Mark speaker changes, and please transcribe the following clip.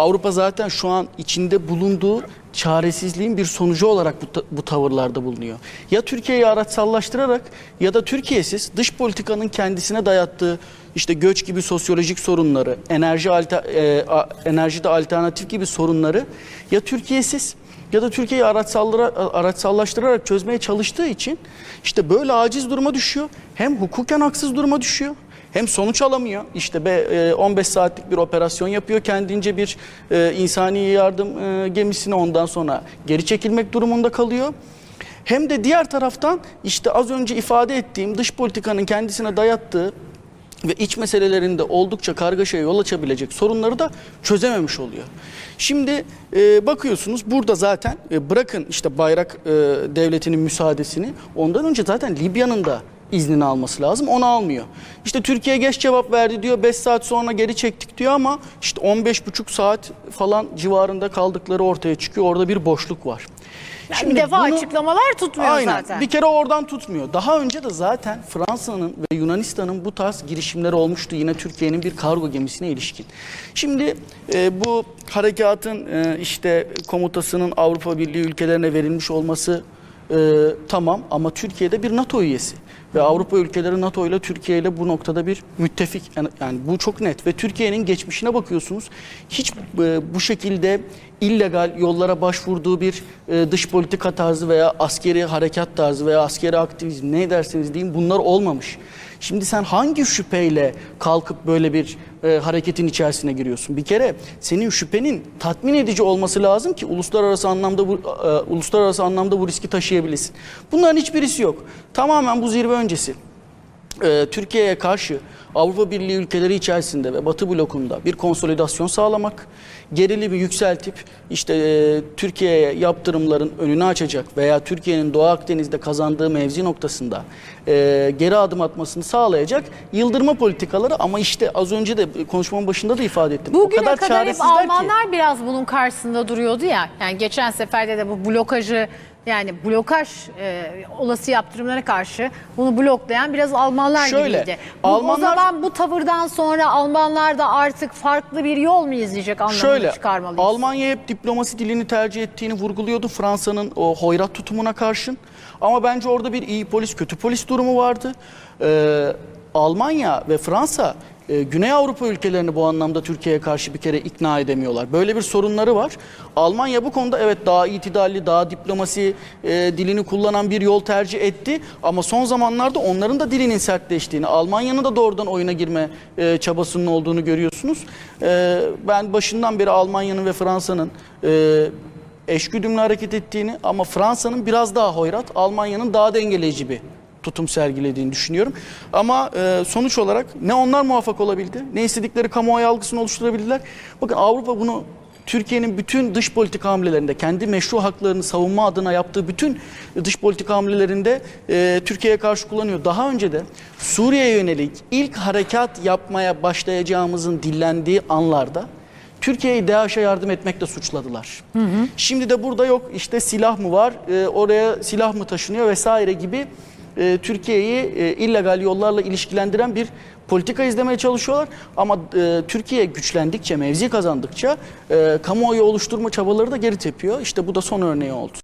Speaker 1: Avrupa zaten şu an içinde bulunduğu çaresizliğin bir sonucu olarak bu, bu tavırlarda bulunuyor. Ya Türkiye'yi araçsallaştırarak ya da Türkiye'siz dış politikanın kendisine dayattığı işte göç gibi sosyolojik sorunları, enerji alter, e, a- enerjide alternatif gibi sorunları ya Türkiye'siz ya da Türkiye'yi araçsallaştırarak çözmeye çalıştığı için işte böyle aciz duruma düşüyor. Hem hukuken haksız duruma düşüyor. Hem sonuç alamıyor. İşte be, e, 15 saatlik bir operasyon yapıyor. Kendince bir e, insani yardım e, gemisine ondan sonra geri çekilmek durumunda kalıyor. Hem de diğer taraftan işte az önce ifade ettiğim dış politikanın kendisine dayattığı ve iç meselelerinde oldukça kargaşaya yol açabilecek sorunları da çözememiş oluyor. Şimdi e, bakıyorsunuz burada zaten e, bırakın işte bayrak e, devletinin müsaadesini ondan önce zaten Libya'nın da iznini alması lazım. Onu almıyor. İşte Türkiye geç cevap verdi diyor. 5 saat sonra geri çektik diyor ama işte 15,5 saat falan civarında kaldıkları ortaya çıkıyor. Orada bir boşluk var.
Speaker 2: bir defa
Speaker 1: bunu-
Speaker 2: açıklamalar tutmuyor
Speaker 1: Aynen.
Speaker 2: zaten.
Speaker 1: Bir kere oradan tutmuyor. Daha önce de zaten Fransa'nın ve Yunanistan'ın bu tarz girişimleri olmuştu yine Türkiye'nin bir kargo gemisine ilişkin. Şimdi e, bu harekatın e, işte komutasının Avrupa Birliği ülkelerine verilmiş olması e, tamam ama Türkiye'de bir NATO üyesi ve Avrupa ülkeleri NATO ile Türkiye ile bu noktada bir müttefik yani, bu çok net ve Türkiye'nin geçmişine bakıyorsunuz hiç e, bu şekilde illegal yollara başvurduğu bir e, dış politika tarzı veya askeri harekat tarzı veya askeri aktivizm ne derseniz deyin bunlar olmamış. Şimdi sen hangi şüpheyle kalkıp böyle bir e, hareketin içerisine giriyorsun? Bir kere senin şüphenin tatmin edici olması lazım ki uluslararası anlamda bu e, uluslararası anlamda bu riski taşıyabilirsin. Bunların hiçbirisi yok. Tamamen bu zirve öncesi e, Türkiye'ye karşı Avrupa Birliği ülkeleri içerisinde ve Batı blokunda bir konsolidasyon sağlamak, gerilimi yükseltip işte e, Türkiye'ye yaptırımların önünü açacak veya Türkiye'nin Doğu Akdeniz'de kazandığı mevzi noktasında e, geri adım atmasını sağlayacak yıldırma politikaları ama işte az önce de konuşmamın başında da ifade ettim.
Speaker 2: Bugüne
Speaker 1: o kadar,
Speaker 2: kadar hep
Speaker 1: çaresizler ki.
Speaker 2: Almanlar biraz bunun karşısında duruyordu ya. Yani geçen seferde de bu blokajı yani blokaj e, olası yaptırımlara karşı bunu bloklayan biraz Almanlar
Speaker 1: Şöyle,
Speaker 2: gibiydi. Bu,
Speaker 1: Almanlar-
Speaker 2: O zaman bu tavırdan sonra Almanlar da artık farklı bir yol mu izleyecek anlamını
Speaker 1: Şöyle,
Speaker 2: çıkarmalıyız?
Speaker 1: Almanya hep diplomasi dilini tercih ettiğini vurguluyordu Fransa'nın o hoyrat tutumuna karşın. Ama bence orada bir iyi polis, kötü polis durumu vardı. Ee, Almanya ve Fransa e, Güney Avrupa ülkelerini bu anlamda Türkiye'ye karşı bir kere ikna edemiyorlar. Böyle bir sorunları var. Almanya bu konuda evet daha itidalli, daha diplomasi e, dilini kullanan bir yol tercih etti. Ama son zamanlarda onların da dilinin sertleştiğini, Almanya'nın da doğrudan oyuna girme e, çabasının olduğunu görüyorsunuz. E, ben başından beri Almanya'nın ve Fransa'nın e, eşgüdümlü hareket ettiğini ama Fransa'nın biraz daha hoyrat, Almanya'nın daha dengeleyici bir tutum sergilediğini düşünüyorum. Ama e, sonuç olarak ne onlar muvaffak olabildi, ne istedikleri kamuoyu algısını oluşturabildiler. Bakın Avrupa bunu Türkiye'nin bütün dış politika hamlelerinde, kendi meşru haklarını savunma adına yaptığı bütün dış politika hamlelerinde e, Türkiye'ye karşı kullanıyor. Daha önce de Suriye'ye yönelik ilk harekat yapmaya başlayacağımızın dillendiği anlarda Türkiye'yi DAEŞ'e yardım etmekle suçladılar. Şimdi de burada yok işte silah mı var, e, oraya silah mı taşınıyor vesaire gibi e, Türkiye'yi e, illegal yollarla ilişkilendiren bir politika izlemeye çalışıyorlar. Ama e, Türkiye güçlendikçe, mevzi kazandıkça e, kamuoyu oluşturma çabaları da geri tepiyor. İşte bu da son örneği oldu.